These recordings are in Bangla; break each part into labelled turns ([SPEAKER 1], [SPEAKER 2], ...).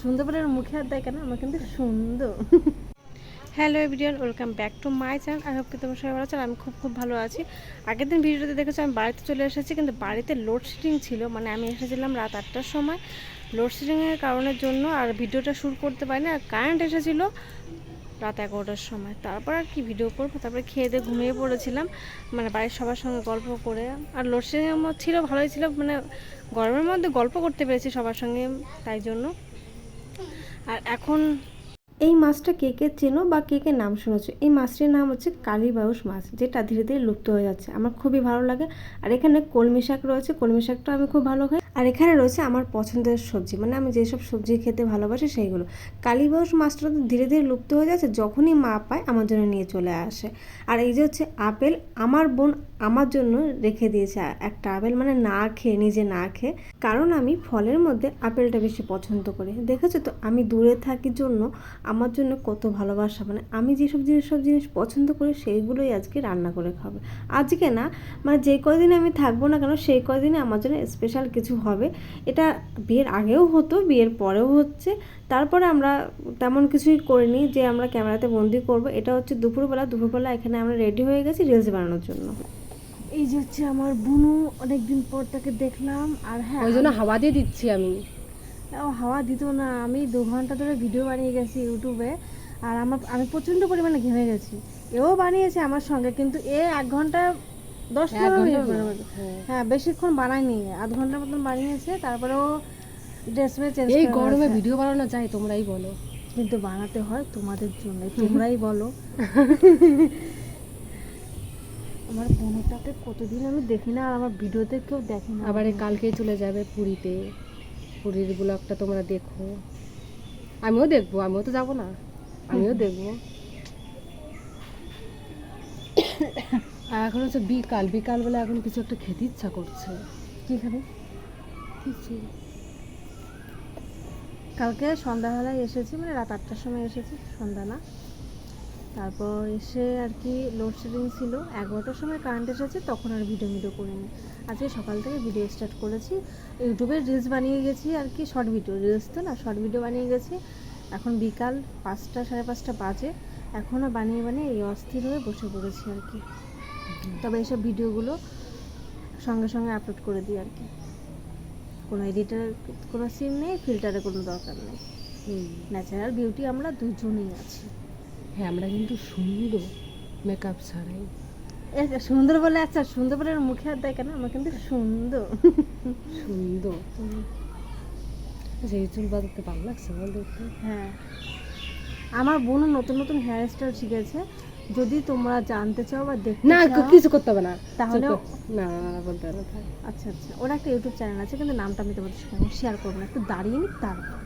[SPEAKER 1] সুন্দর করে মুখে হাত দেয় কেন আমার কিন্তু সুন্দর। Hello everyone, welcome back to my channel. I hope কি তোমার সবাই ভালো আছো, আর আমি খুব খুব ভালো আছি। আগের দিন ভিডিওতে দেখেছ, আমি বাড়িতে চলে এসেছি, কিন্তু বাড়িতে লোডশেডিং ছিল। মানে আমি এসেছিলাম রাত আটটার সময়। লোডশেডিংয়ের কারণের জন্য আর ভিডিওটা শ্যুট করতে পারিনি আর কারেন্ট এসেছিল রাত এগারোটার সময়। তারপর আর কি ভিডিও করব, তারপরে খেয়ে দিয়ে ঘুমিয়ে পড়েছিলাম। মানে বাড়ির সবার সঙ্গে গল্প করে। আর লোডশেডিং ছিল, ভালোই ছিল মানে গরমের মধ্যে গল্প করতে পেরেছি সবার সঙ্গে, তাই জন্য। আর এখন এই মাছটা কে কে চেনো বা কে কে নাম শুনেছো? এই মাছটির নাম হচ্ছে কালীবাউস মাছ, যেটা ধীরে ধীরে লুপ্ত হয়ে যাচ্ছে। আমার খুবই ভালো লাগে। আর এখানে কলমি শাক রয়েছে, কলমি শাকটা আমি খুব ভালো খাই। আর এখানে রয়েছে আমার পছন্দের সবজি মানে আমি যেসব সবজি খেতে ভালোবাসি সেইগুলো। কালীবাউস মাছটা তো ধীরে ধীরে লুপ্ত হয়ে যাচ্ছে, যখনই মা পায় আমার জন্য নিয়ে চলে আসে। আর এই যে হচ্ছে আপেল, আমার বোন আমার জন্য রেখে দিয়েছে একটা আপেল মানে না খেয়ে, নিজে না খেয়ে। কারণ আমি ফলের মধ্যে আপেলটা বেশি পছন্দ করি। দেখেছ তো? আমি দূরে থাকি জন্য আমার জন্য কত ভালোবাসা। মানে আমি যেসব জিনিস, সব জিনিস পছন্দ করি, সেইগুলোই আজকে রান্না করে খাবে। আজকে না মানে যে কয়দিন আমি থাকব না কেন, সেই কয়দিনে আমার জন্য স্পেশাল কিছু হবে। এটা বিয়ের আগেও হতো, বিয়ের পরেও হচ্ছে। তারপরে আমরা তেমন কিছুই করিনি যে আমরা ক্যামেরাতে বন্দি করব। এটা হচ্ছে দুপুরবেলা দুপুরবেলা এখানে আমরা রেডি হয়ে গেছি রিলস বানানোর জন্য। এই যে হচ্ছে আমার বুনু অনেকদিন পর তাকে দেখলাম আর হ্যাঁ
[SPEAKER 2] ওই জন্য হাওয়া দিয়ে দিচ্ছি আমি।
[SPEAKER 1] ও হাওয়া দিত না আমি দু ঘণ্টা ধরে ভিডিও বানিয়ে গেছি ইউটিউবে আর আমার আমি প্রচণ্ড পরিমাণে ঘেমে গেছি। এও বানিয়েছে আমার সঙ্গে কিন্তু এ এক ঘণ্টা দশ।
[SPEAKER 2] হ্যাঁ।
[SPEAKER 1] বেশিক্ষণ বানায়নি আধ ঘণ্টার মতন বানিয়েছে তারপরেও ড্রেস চেঞ্জ
[SPEAKER 2] এই গরমে ভিডিও বানানো যায় তোমরাই বলো।
[SPEAKER 1] কিন্তু বানাতে হয় তোমাদের জন্য তোমরাই বলো। আমার বোনটাকে কতদিন আমি দেখি না আর আমার ভিডিওতে কেউ দেখে না।
[SPEAKER 2] আবার কালকেই চলে যাবে পুরীতে। পুরীর ব্লগটা তোমরা দেখো। আমিও দেখব আমিও তো যাব না। আমিও দেখব। আর এখন হচ্ছে বিকাল। বিকাল বিকালবেলা এখন কিছু একটা খেতে ইচ্ছা করছে।
[SPEAKER 1] কি খাবে?
[SPEAKER 2] কিছু
[SPEAKER 1] কালকে সন্ধ্যাবেলায় এসেছি মানে রাত আটটার সময় এসেছি সন্ধ্যা না। তারপর এসে আর কি লোডশেডিং ছিল এগারোটার সময় কারেন্ট এসেছে তখন আর ভিডিও ভিডিও করিনি। আজকে সকাল থেকে ভিডিও স্টার্ট করেছি। ইউটিউবে রিলস বানিয়ে গেছি আর কি শর্ট ভিডিও রিলস তো না শর্ট ভিডিও বানিয়ে গেছি। এখন বিকাল পাঁচটা সাড়ে পাঁচটা বাজে। এখনও বানিয়ে বানিয়ে এই অস্থির হয়ে বসে পড়েছি আর কি। তবে এইসব ভিডিওগুলো সঙ্গে সঙ্গে আপলোড করে দিই আর কি। কোনো এডিটার কোনো সিম নেই ফিল্টারের কোনো দরকার নেই।
[SPEAKER 2] হুম।
[SPEAKER 1] ন্যাচারাল বিউটি আমরা দুজনেই আছি।
[SPEAKER 2] হ্যাঁ আমরা কিন্তু সুন্দর মেকআপ ছাড়াই।
[SPEAKER 1] এ সুন্দর বলে আচ্ছা সুন্দর বলে মুখে হাত দেয় কেন? আমার কিন্তু সুন্দর।
[SPEAKER 2] সুন্দর। আচ্ছা এই চুল বাঁধাতে ভালো লাগছে বল দেখতে।
[SPEAKER 1] হ্যাঁ। আমার বোনও নতুন নতুন হেয়ার স্টাইল শিখেছে। যদি তোমরা জানতে চাও বা দেখতে
[SPEAKER 2] না কিছু করতে হবে না।
[SPEAKER 1] তাহলে
[SPEAKER 2] না না, না, বলতে হবে
[SPEAKER 1] আচ্ছা আচ্ছা। ওর একটা ইউটিউব চ্যানেল আছে কিন্তু নামটা আমি তোমাদের সঙ্গে শেয়ার করব না। একটু দাঁড়িয়ে নি তারপর।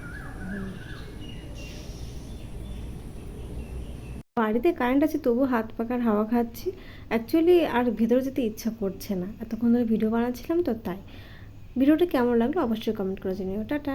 [SPEAKER 1] বাড়িতে কারেন্ট আছে তবু হাত পাকার হাওয়া খাচ্ছি। অ্যাকচুয়ালি আর ভিতরে যেতে ইচ্ছা করছে না। এতক্ষণ ধরে ভিডিও বানাচ্ছিলাম তো তাই। ভিডিওটা কেমন লাগল অবশ্যই কমেন্ট করে জানিও। টাটা।